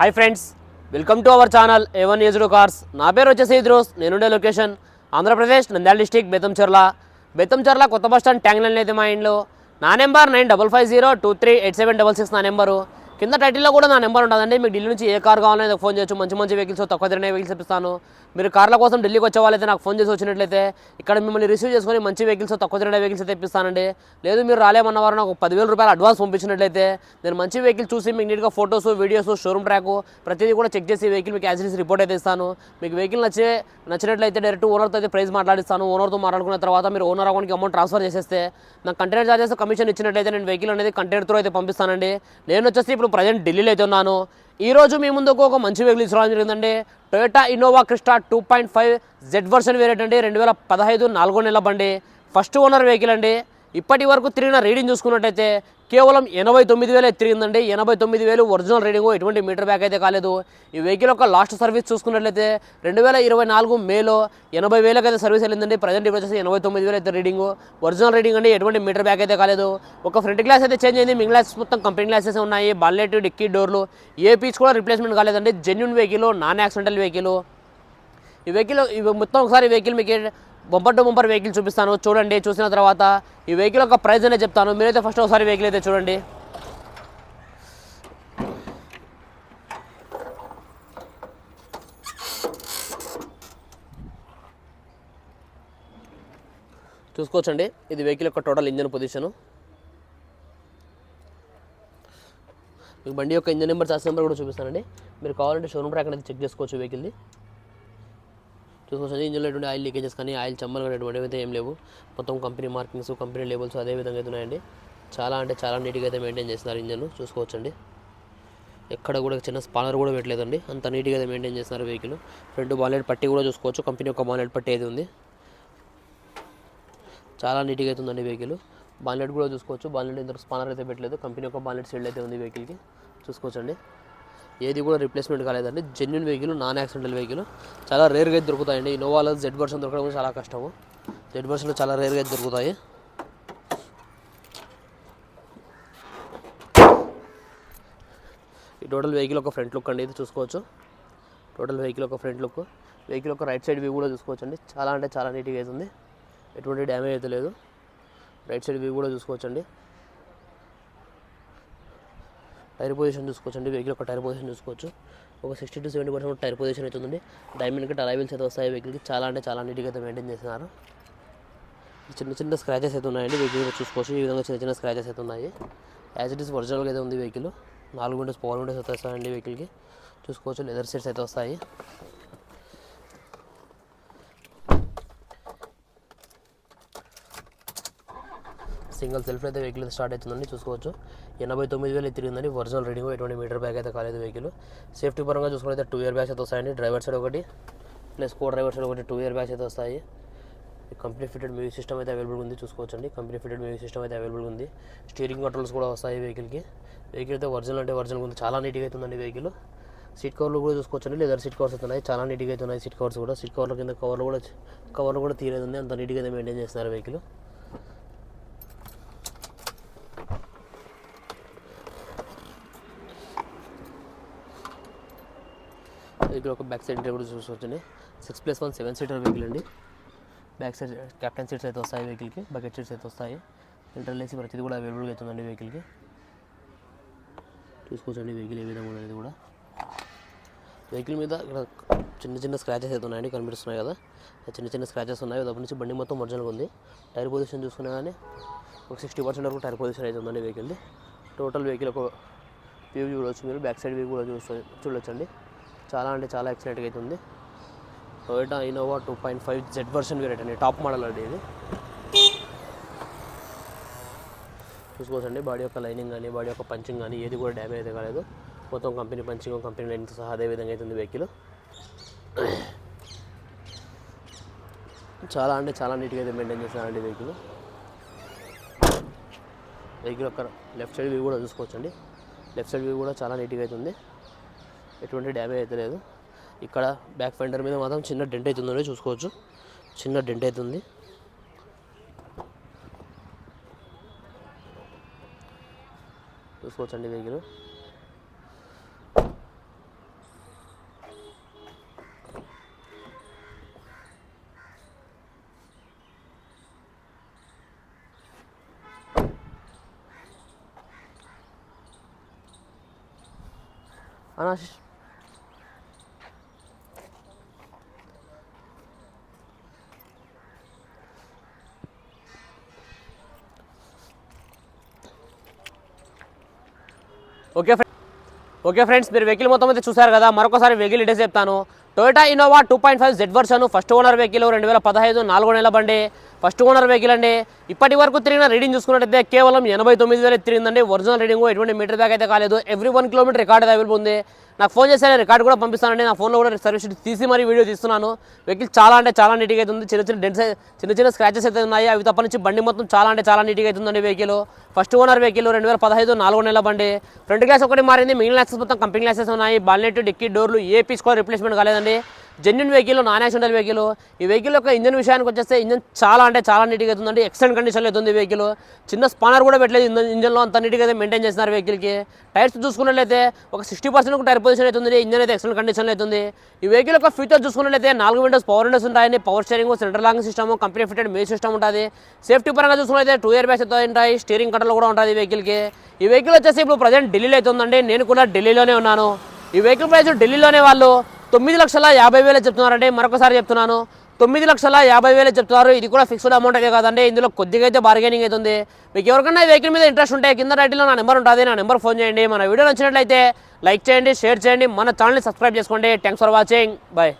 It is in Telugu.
Hi friends welcome to our channel A one aged cars నా పేరు వచ్చేసి ఇద్రోస్ నేనుండే లొకేషన్ ఆంధ్రప్రదేశ్ నంద్యాల డిస్టిక్ బెతంచెర్ల బెతంచెర్ల కొత్త బస్ స్టాండ్ ట్యాంగ్ లైన్ అయితే మా ఇంట్లో. నా number nine double five zero two three eight seven double six నా నెంబరు కింద టైటిల్లో కూడా నా నెంబర్ ఉంటుందండి. మీకు ఢిల్లీ నుంచి ఏ కార్ కావాలనేది ఫోన్ చేయొచ్చు. మంచి మంచి వెహికల్స్ తక్కువ ధరనే వెహికల్స్ ఇప్పిస్తాను. మీరు కార్ల కోసం ఢిల్లీకి వచ్చే వాళ్ళైతే నాకు ఫోన్ చేసి వచ్చినట్లయితే ఇక్కడ మిమ్మల్ని రిసీవ్ చేసుకొని మంచి వెహికల్స్ తక్కువ ధరనే వెహికల్స్ అయితే ఇప్పిస్తానండి. లేదు మీరు రాలేమన్న వారు నాకు పదివేల రూపాయలు అడ్వాన్స్ పంపించినట్లయితే నేను మంచి వెహికల్ చూసి మీకు నీట్గా ఫొటోస్ వీడియోస్ షోరూమ్ ట్రాక్ ప్రతిదీ కూడా చెక్ చేసి వెహికల్ మీకు యాక్సిడెంట్స్ రిపోర్ట్ అయితే ఇస్తాను. మీకు వెహికల్ నచ్చే నచ్చినట్లయితే డైరెక్ట్ ఓనర్తో అయితే ప్రైస్ మాట్లాడిస్తాను. ఓనర్తో మాట్లాడుకున్న తర్వాత మీరు ఓనర్ అకౌంట్కి అమౌంట్ ట్రాన్స్ఫర్ చేసేస్తే నాకు కంటైనర్ చార్జెస్ కమిషన్ ఇచ్చినట్లయితే నేను వెహికల్ అనేది కంటైనర్ త్రూ అయితే పంపిస్తానండి. నేను వచ్చేసి ఇప్పుడు ప్రజెంట్ ఢిల్లీలో అయితే ఉన్నాను. ఈరోజు మీ ముందుకు ఒక మంచి వెహికల్ తీసుకురావడం జరిగిందండి. Toyota Innova Crysta two point five Z version variant అండి రెండు వేల పదహైదు నాలుగో నెల బండి. ఫస్ట్ ఓనర్ వెహికల్ అండి. ఇప్పటి వరకు తిరిగిన రీడింగ్ చూసుకున్నట్టయితే కేవలం ఎనభై తొమ్మిది వేలే తిరిగిందండి. ఎనభై తొమ్మిది వేలు ఒరిజినల్ రీడింగ్. ఎటువంటి మీటర్ బ్యాక్ అయితే కాలేదు. ఈ వెహికల్ యొక్క లాస్ట్ సర్వీస్ చూసుకున్నట్లయితే రెండు వేల ఇరవై నాలుగు మేలో ఎనభై వేలకు అయితే సర్వీస్ వెళ్ళిందండి. ప్రజెంట్ ఇప్పుడు వచ్చేసి ఎనభై తొమ్మిది వేలు అయితే రీడింగ్. ఒరిజినల్ రీడింగ్ అండి. ఎటువంటి మీటర్ బ్యాక్ అయితే కాలేదు. ఒక ఫ్రంట్ గ్లాస్ అయితే చేంజ్ అయింది. మిగిలిన గ్లాస్ మొత్తం కంపెనీ గ్లాసెస్ ఉన్నాయి. బాల్లెట్ డిక్కీ డోర్లు ఏ పీచ్ కూడా రిప్లేస్మెంట్ కాలేదండి. Genuine vehicle non accidental vehicle ఈ వెహికల్ ఇవి మొత్తం ఒకసారి వెహికల్ మీకు బొంపర్ టు బొంపర్ వెహికల్ చూపిస్తాను. చూడండి చూసిన తర్వాత ఈ వెహికల్ యొక్క ప్రైస్ అనేది చెప్తాను. మీరైతే ఫస్ట్ ఒకసారి వెహికల్ అయితే చూడండి. చూసుకోవచ్చండి. ఇది వెహికల్ యొక్క టోటల్ ఇంజన్ పొజిషను. మీకు బండి యొక్క ఇంజన్ నెంబర్ చార్జ్ నెంబర్ కూడా చూపిస్తానండి. మీరు కావాలంటే షోరూమ్ ట్రాక్ అనేది చెక్ చేసుకోవచ్చు వెహికల్ది చూసుకోవచ్చు ఇందులో ఎటువంటి ఆయిల్ లీకేజెస్ కానీ ఆయిల్ చమ్మలు కానీ ఎటువంటి అయితే ఏం లేవు. మొత్తం కంపెనీ మార్కింగ్స్ కంపెనీ లేబుల్స్ అదే విధంగా అయితే ఉన్నాయండి. చాలా అంటే చాలా నీట్గా అయితే మెయింటైన్ చేస్తున్నారు ఇంజన్ చూసుకోవచ్చండి. ఎక్కడ కూడా చిన్న స్పానర్ కూడా పెట్టలేదండి. అంత నీట్గా అయితే మెయింటైన్ చేస్తున్నారు వెహికల్. ఫ్రంట్ బాలెట్ పట్టి కూడా చూసుకోవచ్చు. కంపెనీ యొక్క బాలెట్ పట్టి అయితే ఉంది? చాలా నీట్గా అయితే ఉందండి వెహికల్. బాలెట్ కూడా చూసుకోవచ్చు. బాలెట్ ఇంత స్పానర్ అయితే పెట్టలేదు. కంపెనీ యొక్క బాలెట్ సీల్డ్ అయితే ఉంది వెహికల్కి. చూసుకోవచ్చండి. ఏది కూడా రిప్లేస్మెంట్ కాలేదండి. Genuine vehicle non accidental vehicle చాలా రేర్గా అయితే దొరుకుతాయండి. ఇన్నోవాలో జెడ్ వర్షన్ దొరకడం కూడా చాలా కష్టము. జెడ్ వర్షన్లో చాలా రేర్గా అయితే దొరుకుతాయి. ఈ టోటల్ వెహికల్ ఒక ఫ్రంట్ లుక్ అండి ఇది చూసుకోవచ్చు. టోటల్ వెహికల్ ఒక ఫ్రంట్ లుక్ వెహికల్ ఒక రైట్ సైడ్ వ్యూ కూడా చూసుకోవచ్చు అండి చాలా అంటే చాలా నీట్గా అవుతుంది ఎటువంటి డ్యామేజ్ అయితే లేదు. రైట్ సైడ్ వ్యూ కూడా చూసుకోవచ్చండి. టైర్ పొజిషన్ చూసుకోవచ్చండి. వెహికల్ ఒక టైర్ పొజిషన్ చూసుకోవచ్చు. ఒక sixty to seventy percent tyre position అయితే డైమండ్ కట్ అలైవిల్స్ అయితే వస్తాయి. వెహికల్కి చాలా అంటే చాలా నీట్గా అయితే మెయింటైన్ చేస్తున్నారు. చిన్న చిన్న స్క్రాచెస్ అయితే ఉన్నాయండి. వెహికల్ చూసుకోవచ్చు. ఈ విధంగా చిన్న చిన్న స్క్రాచెస్ అయితే ఉన్నాయి. యాజ్ ఇట్ ఈస్ ఒరిజినల్గా అయితే ఉంది వెహికల్. నాలుగు విండోస్ పవర్ విండోస్ అయితే వస్తాయండి వెహికల్కి చూసుకోవచ్చు. లెదర్ సీట్స్ అయితే వస్తాయి. సింగిల్ సెల్ఫ్ అయితే వెహికల్ స్టార్ట్ అవుతుందండి చూసుకోవచ్చు. ఎనభై తొమ్మిది వేలు తిరిగిందండి. ఒరిజినల్ రీడింగ్ ఎటువంటి మీటర్ బ్యాగ్ అయితే కాలేదు వెహికల్. సేఫ్టీ పరంగా చూసుకుంటే టూ ఇయర్ బ్యాగ్స్ అయితే వస్తాయండి. డ్రైవర్ సైడ్ ఒకటి ప్లస్ కో డ్రైవర్ సైడ్ ఒకటి టూ ఇయర్ బ్యాగ్స్ అయితే వస్తాయి. కంపెనీ ఫిటెడ్ మ్యూజిక్ సిస్టమ్ అయితే అవైలబుల్ ఉంది చూసుకోవచ్చండి. కంపెనీ ఫిటెడ్ మ్యూజిక్ సిస్టమ్ అయితే అవైలబుల్ ఉంది. స్టీరింగ్ కంట్రోల్స్ కూడా వస్తాయి వెహికల్కి. వెహికల్ అయితే ఒరిజినల్ అంటే ఒరిజినల్ ఉంది. చాలా నీట్గా అవుతుందండి వెహికల్. సీట్ కవర్లు కూడా చూసుకోవచ్చండి. లెదర్ సీట్ కవర్స్ అవుతున్నాయి చాలా నీట్గా అయితే ఉన్నాయి సీట్ కవర్స్ కూడా. సీట్ కవర్ల కింద కవర్లు కూడా కవర్లు కూడా తీరేది ఉంది అంత నీట్గా అయితే మెయింటైన్ చేస్తున్నారు వెహికల్. ఇక్కడ ఒక బ్యాక్ సైడ్ కూడా చూసుకోవచ్చండి six plus one seven seater vehicle అండి. బ్యాక్ సైడ్ కెప్టెన్ సీట్స్ అయితే వస్తాయి వెహికల్కి బకెట్ సీట్స్ అయితే వస్తాయి. సెంట్రల్ ఏసీ ప్రతిదీ కూడా అవైలబుల్గా అవుతుందండి వెహికల్కి చూసుకోవచ్చండి వెహికల్ ఏ విధంగా ఉన్నది కూడా. వెహికల్ మీద ఇక్కడ చిన్న చిన్న స్క్రాచెస్ అయితే ఉన్నాయండి కనిపిస్తున్నాయి కదా. చిన్న చిన్న స్క్రాచెస్ ఉన్నాయి. అప్పటి నుంచి బండి మొత్తం ఒరిజినల్గా ఉంది. టైర్ పొజిషన్ చూసుకున్నా కానీ ఒక సిక్స్టీ పర్సెంట్ వరకు టైర్ పొజిషన్ అయితే ఉందండి వెహికల్ది టోటల్ వెహికల్ ఒక వ్యూ చూడవచ్చు మీరు బ్యాక్ సైడ్ వ్యూ కూడా చూడొచ్చండి. చాలా అంటే చాలా ఎక్సలెంట్గా అయితే ఉంది. Toyota Innova two point five Z version variant అండి టాప్ మోడల్ అండి ఇది. చూసుకోవచ్చండి బాడీ యొక్క లైనింగ్ కానీ బాడీ యొక్క పంచింగ్ కానీ ఏది కూడా డ్యామేజ్ అయితే కాలేదు. మొత్తం కంపెనీ పంచింగ్ కంపెనీ లైనింగ్ సహా అదే విధంగా అవుతుంది వెహికల్ చాలా అంటే చాలా నీట్గా అయితే మెయింటైన్ చేస్తారండి వెహికల్ వెహికల్ యొక్క లెఫ్ట్ సైడ్ వ్యూ కూడా చూసుకోవచ్చండి. లెఫ్ట్ సైడ్ వ్యూ కూడా చాలా నీట్గా అవుతుంది ఎటువంటి డ్యామేజ్ అయితే లేదు. ఇక్కడ బ్యాక్ ఫెండర్ మీద మాత్రం చిన్న డెంట్ అవుతుందో చూసుకోవచ్చు. చిన్న డెంట్ అవుతుంది చూసుకోవచ్చండి వెహికల్ అనాశిష్ ఓకే ఫ్రెండ్ ఓకే ఫ్రెండ్స్ మీరు వెహికల్ మొత్తం అయితే చూసారు కదా మరొకసారి వెహికల్ డీటెయిల్స్ చెప్తాను. Toyota Innova two point five Z version first owner vehicle రెండు వేల పదహైదు నాలుగో నెల బండి. ఫస్ట్ ఓనర్ వెహికల్ అండి. ఇప్పటి వరకు తిరిగిన రీడింగ్ చూసుకున్నట్టయితే కేవలం ఎనభై తొమ్మిది వేలు తిరిగిందండి. ఒరిజినల్ రీడింగ్ ఎటువంటి మీటర్ బ్యాగ్ అయితే కాలేదు. Every one kilometre record available ఉంది. నాకు ఫోన్ చేస్తే రికార్డ్ కూడా పంపిస్తానండి. నా ఫోన్లో కూడా సర్వీస్ తీసి మరీ వీడియో తీస్తున్నాను. వెహికల్ చాలా అంటే చాలా నీట్గా అయితే ఉంది. చిన్న చిన్న డెన్స్ చిన్న చిన్న స్క్రాచెస్ అయితే ఉన్నాయి. అవి తప్ప నుంచి బండి మొత్తం చాలా అంటే చాలా నీట్గా అయితే ఉందండి వెహికల్ ఫస్ట్ ఓనర్ వెహికల్ రెండు వేల పదహైదు నాలుగో నెల బండి. ఫ్రంట్ గ్లాస్ ఒకటి మారింది. మిగిలిన గ్లాసెస్ మొత్తం కంపెనీ గ్లాసెస్ ఉన్నాయి. బాల్నెట్ డిక్కీ డోర్లు ఏ పీస్ కూడా రిప్లేస్మెంట్ కదండి genuine vehicle non accidental vehicle ఈ వెహికల్ యొక్క ఇంజన్ విషయానికి వచ్చేస్తే ఇంజన్ చాలా అంటే చాలా నీట్గా అవుతుందండి. ఎక్సలెంట్ కండిషన్లో అవుతుంది వెహికల్ చిన్న స్పానర్ కూడా పెట్టలేదు ఇంజన్ ఇంజన్లో అంత నీట్గా అయితే మెయింటైన్ చేస్తున్నారు వెహికల్కి టైర్స్ చూసుకున్నట్లయితే ఒక సిక్స్టీ పర్సెంట్ టైర్ పొజిషన్ అవుతుంది. ఇంజన్ అయితే ఎక్సలెంట్ కండిషన్లో అవుతుంది. ఈ వెహికల్ యొక్క ఫీచర్ చూసుకున్నట్లయితే నాలుగు విండోస్ పవర్ విండోస్ ఉంటాయని power steering centre lock system company fitted మే సిస్టమ్ ఉంటుంది. సేఫ్టీ పరంగా చూసుకున్నట్లయితే టూ ఇయర్ బ్యాగ్స్ అయితే ఉంటాయి. స్టీరింగ్ కంట్రోల్ కూడా ఉంటుంది వెహికల్కి ఈ వెహికల్ వచ్చేసి ఇప్పుడు ప్రజెంట్ ఢిల్లీలో అయితే ఉందండి. నేను కూడా ఢిల్లీలోనే ఉన్నాను. ఈ వెహికల్ ప్రైస్ ఢిల్లీలోనే వాళ్ళు తొమ్మిది లక్షల యాభై వేలే చెప్తున్నారంటే మరొకసారి చెప్తున్నాను. తొమ్మిది లక్షల యాభై వేలు చెప్తున్నారు. ఇది కూడా ఫిక్స్డ్ అమౌంట్ అయితే కాదండి. ఇందులో కొద్దిగా అయితే బార్గెనింగ్ అవుతుంది మీకు ఎవరికైనా వెహికల్ మీద ఇంట్రెస్ట్ ఉంటే కింద టైటిల్లో నా నెంబర్ ఉంటుంది. నా నెంబర్ ఫోన్ చేయండి. మన వీడియో నచ్చినట్లయితే లైక్ చేయండి షేర్ చేయండి. మన ఛానల్ని సబ్స్క్రైబ్ చేసుకోండి. Thanks for watching bye